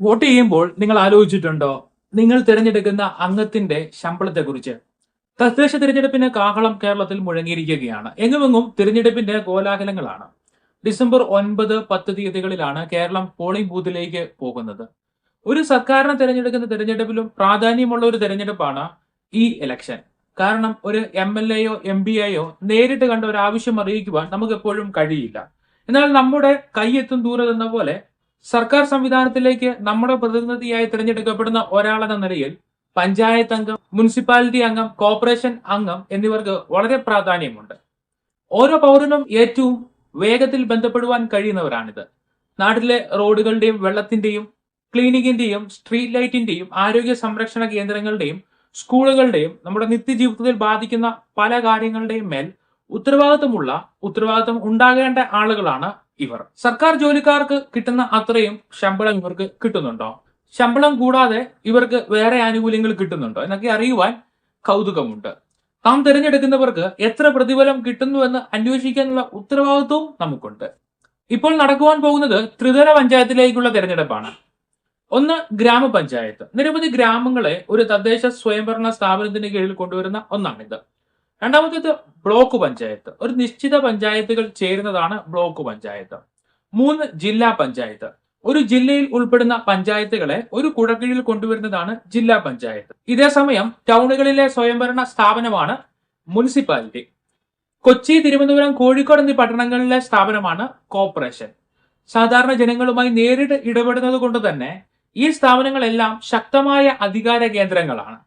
Vote ചെയ്യുമ്പോൾ നിങ്ങൾ ആലോചിച്ചിട്ടുണ്ടോ? നിങ്ങൾ തിരഞ്ഞെടുക്കുന്ന അംഗത്തിന്റെ ശമ്പളത്തെക്കുറിച്ച്. തദ്ദേശ തിരഞ്ഞെടുപ്പിന് കാഹളം കേരളത്തിൽ മുഴങ്ങിയിരിക്കുകയാണ്. എങ്ങുമെങ്ങും തിരഞ്ഞെടുപ്പിന്റെ കോലാഹലങ്ങളാണ്. ഡിസംബർ ഒൻപത് പത്ത് തീയതികളിലാണ് കേരളം പോളിംഗ് ബൂത്തിലേക്ക് പോകുന്നത്. ഒരു സർക്കാരിനെ തിരഞ്ഞെടുക്കുന്ന തിരഞ്ഞെടുപ്പിലും പ്രാധാന്യമുള്ള ഒരു തിരഞ്ഞെടുപ്പാണ് ഈ ഇലക്ഷൻ കാരണം ഒരു എം എൽ എയോ എം പി എയോ നേരിട്ട് കണ്ട ഒരു ആവശ്യം അറിയിക്കുവാൻ നമുക്ക് എപ്പോഴും കഴിയില്ല. എന്നാൽ നമ്മുടെ കൈയെത്തും ദൂരം എന്ന പോലെ സർക്കാർ സംവിധാനത്തിലേക്ക് നമ്മുടെ പ്രതിനിധിയായി തിരഞ്ഞെടുക്കപ്പെടുന്ന ഒരാളെന്ന നിലയിൽ പഞ്ചായത്ത് അംഗം മുനിസിപ്പാലിറ്റി അംഗം കോർപ്പറേഷൻ അംഗം എന്നിവർക്ക് വളരെ പ്രാധാന്യമുണ്ട്. ഓരോ പൗരനും ഏറ്റവും വേഗത്തിൽ ബന്ധപ്പെടുവാൻ കഴിയുന്നവരാണിത്. നാട്ടിലെ റോഡുകളുടെയും വെള്ളത്തിന്റെയും ക്ലീനിങ്ങിന്റെയും സ്ട്രീറ്റ് ലൈറ്റിന്റെയും ആരോഗ്യ സംരക്ഷണ കേന്ദ്രങ്ങളുടെയും സ്കൂളുകളുടെയും നമ്മുടെ നിത്യജീവിതത്തിൽ ബാധിക്കുന്ന പല കാര്യങ്ങളുടെയും മേൽ ഉത്തരവാദിത്തമുള്ള ഉത്തരവാദിത്തം ഉണ്ടാകേണ്ട ആളുകളാണ് ഇവർ. സർക്കാർ ജോലിക്കാർക്ക് കിട്ടുന്ന അത്രയും ശമ്പളം ഇവർക്ക് കിട്ടുന്നുണ്ടോ? ശമ്പളം കൂടാതെ ഇവർക്ക് വേറെ ആനുകൂല്യങ്ങൾ കിട്ടുന്നുണ്ടോ? എന്നൊക്കെ അറിയുവാൻ കൗതുകമുണ്ട്. താം തിരഞ്ഞെടുക്കുന്നവർക്ക് എത്ര പ്രതിഫലം കിട്ടുന്നുവെന്ന് അന്വേഷിക്കാനുള്ള ഉത്തരവാദിത്വവും നമുക്കുണ്ട്. ഇപ്പോൾ നടക്കുവാൻ പോകുന്നത് ത്രിതല പഞ്ചായത്തിലേക്കുള്ള തെരഞ്ഞെടുപ്പാണ്. ഒന്ന് ഗ്രാമപഞ്ചായത്ത്. നിരവധി ഗ്രാമങ്ങളെ ഒരു തദ്ദേശ സ്വയംഭരണ സ്ഥാപനത്തിന് കീഴിൽ കൊണ്ടുവരുന്ന ഒന്നാണിത്. രണ്ടാമത്തേത് ബ്ലോക്ക് പഞ്ചായത്ത്. ഒരു നിശ്ചിത പഞ്ചായത്തുകൾ ചേരുന്നതാണ് ബ്ലോക്ക് പഞ്ചായത്ത്. മൂന്ന് ജില്ലാ പഞ്ചായത്ത്. ഒരു ജില്ലയിൽ ഉൾപ്പെടുന്ന പഞ്ചായത്തുകളെ ഒരു കുടക്കീഴിൽ കൊണ്ടുവരുന്നതാണ് ജില്ലാ പഞ്ചായത്ത്. ഇതേസമയം ടൗണുകളിലെ സ്വയംഭരണ സ്ഥാപനമാണ് മുനിസിപ്പാലിറ്റി. കൊച്ചി തിരുവനന്തപുരം കോഴിക്കോട് എന്നീ പട്ടണങ്ങളിലെ സ്ഥാപനമാണ് കോർപ്പറേഷൻ. സാധാരണ ജനങ്ങളുമായി നേരിട്ട് ഇടപെടുന്നത് കൊണ്ട് തന്നെ ഈ സ്ഥാപനങ്ങളെല്ലാം ശക്തമായ അധികാര കേന്ദ്രങ്ങളാണ്.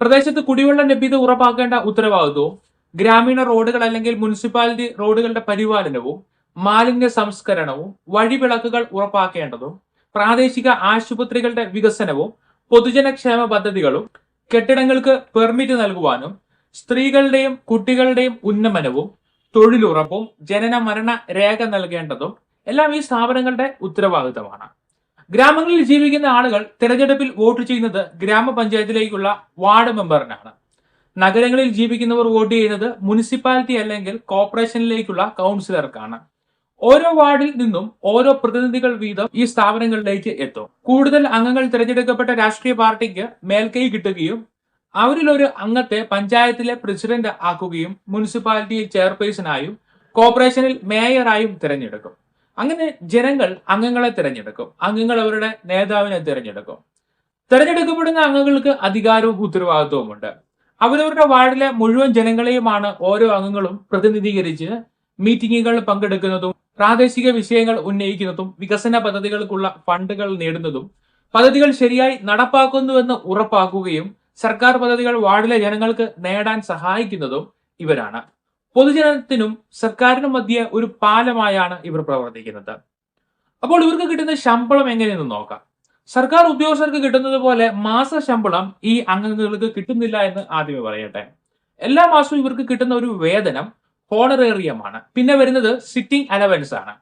പ്രദേശത്ത് കുടിവെള്ള ലഭ്യത ഉറപ്പാക്കേണ്ട ഉത്തരവാദിത്വവും ഗ്രാമീണ റോഡുകൾ അല്ലെങ്കിൽ മുനിസിപ്പാലിറ്റി റോഡുകളുടെ പരിപാലനവും മാലിന്യ സംസ്കരണവും വഴിവിളക്കുകൾ ഉറപ്പാക്കേണ്ടതും പ്രാദേശിക ആശുപത്രികളുടെ വികസനവും പൊതുജനക്ഷേമ പദ്ധതികളും കെട്ടിടങ്ങൾക്ക് പെർമിറ്റ് നൽകുവാനും സ്ത്രീകളുടെയും കുട്ടികളുടെയും ഉന്നമനവും തൊഴിലുറപ്പും ജനന മരണ രേഖ നൽകേണ്ടതും എല്ലാം ഈ സ്ഥാപനങ്ങളുടെ ഉത്തരവാദിത്തമാണ്. ഗ്രാമങ്ങളിൽ ജീവിക്കുന്ന ആളുകൾ തിരഞ്ഞെടുപ്പിൽ വോട്ട് ചെയ്യുന്നത് ഗ്രാമപഞ്ചായത്തിലേക്കുള്ള വാർഡ് മെമ്പറിനാണ്. നഗരങ്ങളിൽ ജീവിക്കുന്നവർ വോട്ട് ചെയ്യുന്നത് മുനിസിപ്പാലിറ്റി അല്ലെങ്കിൽ കോർപ്പറേഷനിലേക്കുള്ള കൗൺസിലർക്കാണ്. ഓരോ വാർഡിൽ നിന്നും ഓരോ പ്രതിനിധികൾ വീതം ഈ സ്ഥാപനങ്ങളിലേക്ക് എത്തും. കൂടുതൽ അംഗങ്ങൾ തിരഞ്ഞെടുക്കപ്പെട്ട രാഷ്ട്രീയ പാർട്ടിക്ക് മേൽക്കൈ കിട്ടുകയും അവരിൽ ഒരു അംഗത്തെ പഞ്ചായത്തിലെ പ്രസിഡന്റ് ആക്കുകയും മുനിസിപ്പാലിറ്റി ചെയർപേഴ്സണായും കോർപ്പറേഷനിൽ മേയറായും തിരഞ്ഞെടുക്കും. അങ്ങനെ ജനങ്ങൾ അംഗങ്ങളെ തിരഞ്ഞെടുക്കും. അംഗങ്ങൾ അവരുടെ നേതാവിനെ തിരഞ്ഞെടുക്കും. തിരഞ്ഞെടുക്കപ്പെടുന്ന അംഗങ്ങൾക്ക് അധികാരവും ഉത്തരവാദിത്വവും ഉണ്ട് അവരവരുടെ വാർഡിലെ മുഴുവൻ ജനങ്ങളെയുമാണ് ഓരോ അംഗങ്ങളും പ്രതിനിധീകരിച്ച് മീറ്റിംഗുകൾ പങ്കെടുക്കുന്നതും പ്രാദേശിക വിഷയങ്ങൾ ഉന്നയിക്കുന്നതും വികസന പദ്ധതികൾക്കുള്ള ഫണ്ടുകൾ നേടുന്നതും പദ്ധതികൾ ശരിയായി നടപ്പാക്കുന്നുവെന്ന് ഉറപ്പാക്കുകയും സർക്കാർ പദ്ധതികൾ വാർഡിലെ ജനങ്ങൾക്ക് നേടാൻ സഹായിക്കുന്നതും ഇവരാണ്. പൊതുജനത്തിനും സർക്കാരിനും മധ്യേ ഒരു പാലമായാണ് ഇവർ പ്രവർത്തിക്കുന്നത്. അപ്പോൾ ഇവർക്ക് കിട്ടുന്ന ശമ്പളം എങ്ങനെയെന്ന് നോക്കാം. സർക്കാർ ഉദ്യോഗസ്ഥർക്ക് കിട്ടുന്നത് പോലെ മാസ ശമ്പളം ഈ അംഗങ്ങൾക്ക് കിട്ടുന്നില്ല എന്ന് ആദ്യമേ പറയട്ടെ. എല്ലാ മാസവും ഇവർക്ക് കിട്ടുന്ന ഒരു വേതനം ഹോണറേറിയമാണ്. പിന്നെ വരുന്നത് സിറ്റിംഗ് അലവൻസ് ആണ്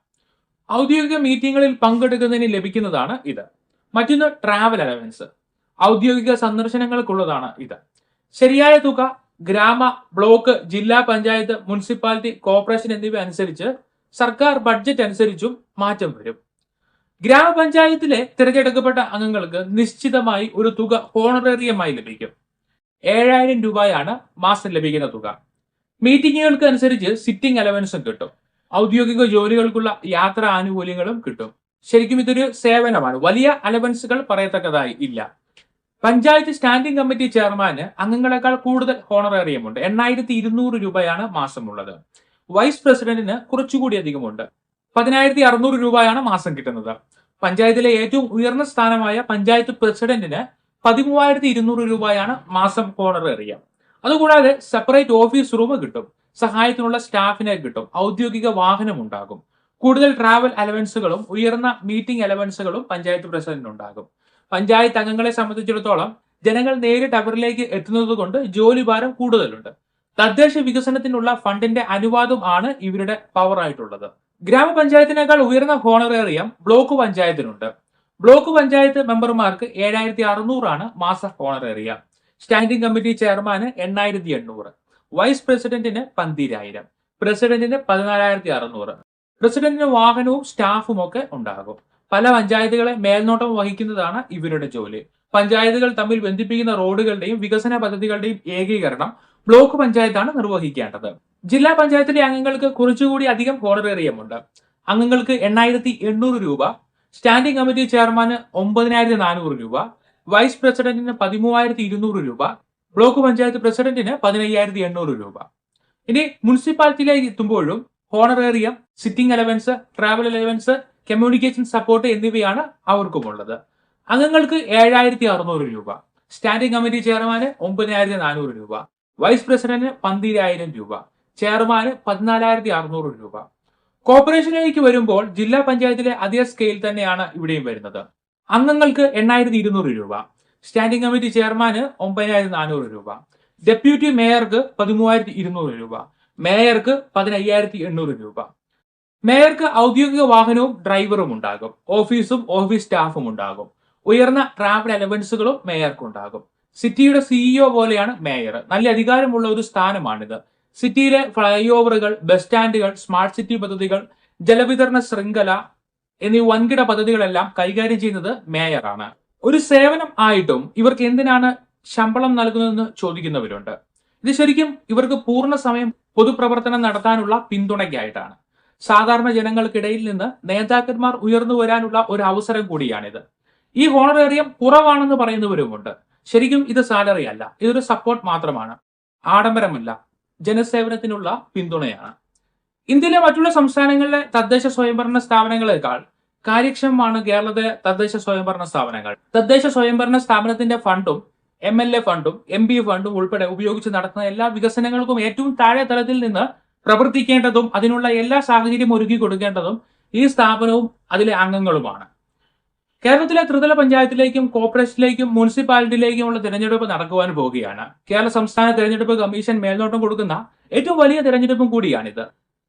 ഔദ്യോഗിക മീറ്റിങ്ങുകളിൽ പങ്കെടുക്കുന്നതിന് ലഭിക്കുന്നതാണ് ഇത്. മറ്റൊന്ന് ട്രാവൽ അലവൻസ്. ഔദ്യോഗിക സന്ദർശനങ്ങൾക്കുള്ളതാണ് ഇത്. ശരിയായ തുക ഗ്രാമ ബ്ലോക്ക് ജില്ലാ പഞ്ചായത്ത് മുനിസിപ്പാലിറ്റി കോർപ്പറേഷൻ എന്നിവ അനുസരിച്ച് സർക്കാർ ബഡ്ജറ്റ് അനുസരിച്ചും മാറ്റം വരും. ഗ്രാമപഞ്ചായത്തിലെ തിരഞ്ഞെടുക്കപ്പെട്ട അംഗങ്ങൾക്ക് നിശ്ചിതമായി ഒരു തുക ഹോണറേറിയമായി ലഭിക്കും. ഏഴായിരം രൂപയാണ് മാസം ലഭിക്കുന്ന തുക. മീറ്റിങ്ങുകൾക്ക് അനുസരിച്ച് സിറ്റിംഗ് അലവൻസും കിട്ടും. ഔദ്യോഗിക ജോലികൾക്കുള്ള യാത്രാ ആനുകൂല്യങ്ങളും കിട്ടും. ശരിക്കും ഇതൊരു സേവനമാണ്. വലിയ അലവൻസുകൾ പറയത്തക്കതായി ഇല്ല. പഞ്ചായത്ത് സ്റ്റാൻഡിംഗ് കമ്മിറ്റി ചെയർമാന് അംഗങ്ങളെക്കാൾ കൂടുതൽ ഹോണറേറിയമുണ്ട്. എണ്ണായിരത്തി ഇരുന്നൂറ് രൂപയാണ് മാസമുള്ളത്. വൈസ് പ്രസിഡന്റിന് കുറച്ചുകൂടി അധികമുണ്ട്. പതിനായിരത്തി അറുന്നൂറ് രൂപയാണ് മാസം കിട്ടുന്നത്. പഞ്ചായത്തിലെ ഏറ്റവും ഉയർന്ന സ്ഥാനമായ പഞ്ചായത്ത് പ്രസിഡന്റിന് പതിമൂവായിരത്തി ഇരുന്നൂറ് രൂപയാണ് മാസം ഹോണറേറിയം. അതുകൂടാതെ സെപ്പറേറ്റ് ഓഫീസ് റൂം കിട്ടും. സഹായത്തിനുള്ള സ്റ്റാഫിനെ കിട്ടും. ഔദ്യോഗിക വാഹനം ഉണ്ടാകും. കൂടുതൽ ട്രാവൽ അലവൻസുകളും ഉയർന്ന മീറ്റിംഗ് അലവൻസുകളും പഞ്ചായത്ത് പ്രസിഡന്റിന് ഉണ്ടാകും പഞ്ചായത്ത് അംഗങ്ങളെ സംബന്ധിച്ചിടത്തോളം ജനങ്ങൾ നേരിട്ട് അവരിലേക്ക് എത്തുന്നത് കൊണ്ട് ജോലിഭാരം കൂടുതലുണ്ട്. തദ്ദേശ വികസനത്തിനുള്ള ഫണ്ടിന്റെ അനുവാദം ആണ് ഇവരുടെ പവർ ആയിട്ടുള്ളത്. ഗ്രാമപഞ്ചായത്തിനേക്കാൾ ഉയർന്ന ഹോണറേറിയം ബ്ലോക്ക് പഞ്ചായത്തിനുണ്ട്. ബ്ലോക്ക് പഞ്ചായത്ത് മെമ്പർമാർക്ക് ഏഴായിരത്തി അറുന്നൂറാണ് മാസ ഹോണറേറിയം. സ്റ്റാൻഡിംഗ് കമ്മിറ്റി ചെയർമാന് എണ്ണായിരത്തി എണ്ണൂറ് വൈസ് പ്രസിഡന്റിന് പന്തിരായിരം. പ്രസിഡന്റിന് പതിനാലായിരത്തി അറുന്നൂറ് പ്രസിഡന്റിന് വാഹനവും സ്റ്റാഫും ഒക്കെ ഉണ്ടാകും. പല പഞ്ചായത്തുകളെ മേൽനോട്ടം വഹിക്കുന്നതാണ് ഇവരുടെ ജോലി. പഞ്ചായത്തുകൾ തമ്മിൽ ബന്ധിപ്പിക്കുന്ന റോഡുകളുടെയും വികസന പദ്ധതികളുടെയും ഏകീകരണം ബ്ലോക്ക് പഞ്ചായത്താണ് നിർവഹിക്കേണ്ടത്. ജില്ലാ പഞ്ചായത്തിലെ അംഗങ്ങൾക്ക് കുറച്ചുകൂടി അധികം ഹോണറേറിയമുണ്ട്. അംഗങ്ങൾക്ക് എണ്ണായിരത്തി എണ്ണൂറ് രൂപ സ്റ്റാൻഡിംഗ് കമ്മിറ്റി ചെയർമാന് ഒമ്പതിനായിരത്തി നാനൂറ് രൂപ വൈസ് പ്രസിഡന്റിന് പതിമൂവായിരത്തി ഇരുന്നൂറ് രൂപ ബ്ലോക്ക് പഞ്ചായത്ത് പ്രസിഡന്റിന് പതിനയ്യായിരത്തി എണ്ണൂറ് രൂപ. ഇനി മുനിസിപ്പാലിറ്റിയിലേക്ക് എത്തുമ്പോഴും honorarium sitting allowance travel allowance communication support എന്നിവയാണ് അവർക്കുമുള്ളത്. അംഗങ്ങൾക്ക് ഏഴായിരത്തി അറുന്നൂറ് രൂപ സ്റ്റാൻഡിംഗ് കമ്മിറ്റി ചെയർമാന് ഒമ്പതിനായിരത്തി നാനൂറ് രൂപ വൈസ് പ്രസിഡന്റിന് പന്തിരായിരം രൂപ ചെയർമാന് പതിനാലായിരത്തി അറുന്നൂറ് രൂപ. കോർപ്പറേഷനിലേക്ക് വരുമ്പോൾ ജില്ലാ പഞ്ചായത്തിലെ അതേ സ്കെയിൽ തന്നെയാണ് ഇവിടെയും വരുന്നത്. അംഗങ്ങൾക്ക് എണ്ണായിരത്തി ഇരുന്നൂറ് രൂപ സ്റ്റാൻഡിംഗ് കമ്മിറ്റി ചെയർമാന് ഒമ്പതിനായിരത്തി നാനൂറ് രൂപ ഡെപ്യൂട്ടി മേയർക്ക് പതിമൂവായിരത്തി ഇരുന്നൂറ് രൂപ മേയർക്ക് പതിനയ്യായിരത്തി എണ്ണൂറ് രൂപ. മേയർക്ക് ഔദ്യോഗിക വാഹനവും ഡ്രൈവറും ഉണ്ടാകും. ഓഫീസും ഓഫീസ് സ്റ്റാഫും ഉണ്ടാകും. ഉയർന്ന ട്രാവൽ അലവൻസുകളും മേയർക്ക് ഉണ്ടാകും സിറ്റിയുടെ സിഇഒ പോലെയാണ് മേയർ. നല്ല അധികാരമുള്ള ഒരു സ്ഥാനമാണിത്. സിറ്റിയിലെ ഫ്ലൈ ഓവറുകൾ ബസ് സ്റ്റാൻഡുകൾ സ്മാർട്ട് സിറ്റി പദ്ധതികൾ ജലവിതരണ ശൃംഖല എന്നീ വൻകിട പദ്ധതികളെല്ലാം കൈകാര്യം ചെയ്യുന്നത് മേയറാണ്. ഒരു സേവനം ആയിട്ടും ഇവർക്ക് എന്തിനാണ് ശമ്പളം നൽകുന്നതെന്ന് ചോദിക്കുന്നവരുണ്ട്. ഇത് ശരിക്കും ഇവർക്ക് പൂർണ സമയം പൊതുപ്രവർത്തനം നടത്താനുള്ള പിന്തുണയ്ക്കായിട്ടാണ്. സാധാരണ ജനങ്ങൾക്കിടയിൽ നിന്ന് നേതാക്കന്മാർ ഉയർന്നു വരാനുള്ള ഒരു അവസരം കൂടിയാണിത്. ഈ ഹോണറേറിയം കുറവാണെന്ന് പറയുന്നവരുമുണ്ട്. ശരിക്കും ഇത് സാലറി അല്ല ഇതൊരു സപ്പോർട്ട് മാത്രമാണ്. ആഡംബരമല്ല ജനസേവനത്തിനുള്ള പിന്തുണയാണ്. ഇന്ത്യയിലെ മറ്റുള്ള സംസ്ഥാനങ്ങളിലെ തദ്ദേശ സ്വയംഭരണ സ്ഥാപനങ്ങളെക്കാൾ കാര്യക്ഷമമാണ് കേരളത്തിലെ തദ്ദേശ സ്വയംഭരണ സ്ഥാപനങ്ങൾ. തദ്ദേശ സ്വയംഭരണ സ്ഥാപനത്തിന്റെ ഫണ്ടും എം എൽ എ ഫണ്ടും എം പി ഫണ്ടും ഉൾപ്പെടെ ഉപയോഗിച്ച് നടത്തുന്ന എല്ലാ വികസനങ്ങൾക്കും ഏറ്റവും താഴെ തലത്തിൽ നിന്ന് പ്രവർത്തിക്കേണ്ടതും അതിനുള്ള എല്ലാ സാഹചര്യം ഒരുക്കി കൊടുക്കേണ്ടതും ഈ സ്ഥാപനവും അതിലെ അംഗങ്ങളുമാണ്. കേരളത്തിലെ ത്രിതല പഞ്ചായത്തിലേക്കും കോർപ്പറേഷനിലേക്കും മുനിസിപ്പാലിറ്റിയിലേക്കുമുള്ള തിരഞ്ഞെടുപ്പ് നടക്കുവാൻ പോവുകയാണ്. കേരള സംസ്ഥാന തിരഞ്ഞെടുപ്പ് കമ്മീഷൻ മേൽനോട്ടം കൊടുക്കുന്ന ഏറ്റവും വലിയ തിരഞ്ഞെടുപ്പും കൂടിയാണിത്.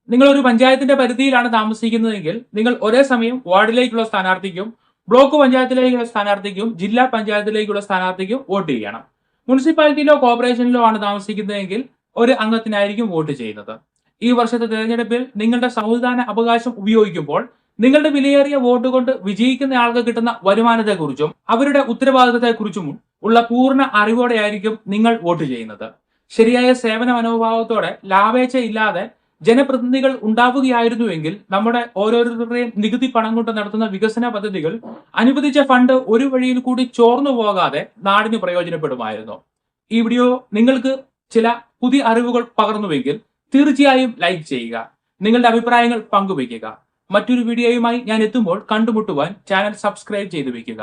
നിങ്ങൾ ഒരു പഞ്ചായത്തിന്റെ പരിധിയിലാണ് താമസിക്കുന്നതെങ്കിൽ നിങ്ങൾ ഒരേ സമയം വാർഡിലേക്കുള്ള സ്ഥാനാർത്ഥിക്കും ബ്ലോക്ക് പഞ്ചായത്തിലേക്കുള്ള സ്ഥാനാർത്ഥിക്കും ജില്ലാ പഞ്ചായത്തിലേക്കുള്ള സ്ഥാനാർത്ഥിക്കും വോട്ട് ചെയ്യണം. മുനിസിപ്പാലിറ്റിയിലോ കോർപ്പറേഷനിലോ ആണ് താമസിക്കുന്നതെങ്കിൽ ഒരു അംഗത്തിനായിരിക്കും വോട്ട് ചെയ്യുന്നത്. ഈ വർഷത്തെ തെരഞ്ഞെടുപ്പിൽ നിങ്ങളുടെ സൗവിധാന അവകാശം ഉപയോഗിക്കുമ്പോൾ നിങ്ങളുടെ വിലയേറിയ വോട്ട് കൊണ്ട് വിജയിക്കുന്ന ആൾക്ക് കിട്ടുന്ന വരുമാനത്തെക്കുറിച്ചും അവരുടെ ഉത്തരവാദിത്തത്തെക്കുറിച്ചും ഉള്ള പൂർണ അറിവോടെയായിരിക്കും നിങ്ങൾ വോട്ട് ചെയ്യുന്നത്. ശരിയായ സേവന മനോഭാവത്തോടെ ലാഭേച്ഛ ഇല്ലാതെ ജനപ്രതിനിധികൾ ഉണ്ടാവുകയായിരുന്നുവെങ്കിൽ നമ്മുടെ ഓരോരുത്തരുടെയും നികുതി പണം കൊണ്ട് നടത്തുന്ന വികസന പദ്ധതികൾ അനുവദിച്ച ഫണ്ട് ഒരു വഴിയിൽ കൂടി ചോർന്നു പോകാതെ നാടിന് പ്രയോജനപ്പെടുമായിരുന്നു. ഈ വീഡിയോ നിങ്ങൾക്ക് ചില പുതിയ അറിവുകൾ പകർന്നുവെങ്കിൽ തീർച്ചയായും ലൈക്ക് ചെയ്യുക. നിങ്ങളുടെ അഭിപ്രായങ്ങൾ പങ്കുവയ്ക്കുക. മറ്റൊരു വീഡിയോയുമായി ഞാൻ എത്തുമ്പോൾ കണ്ടുമുട്ടുവാൻ ചാനൽ സബ്സ്ക്രൈബ് ചെയ്തു വെക്കുക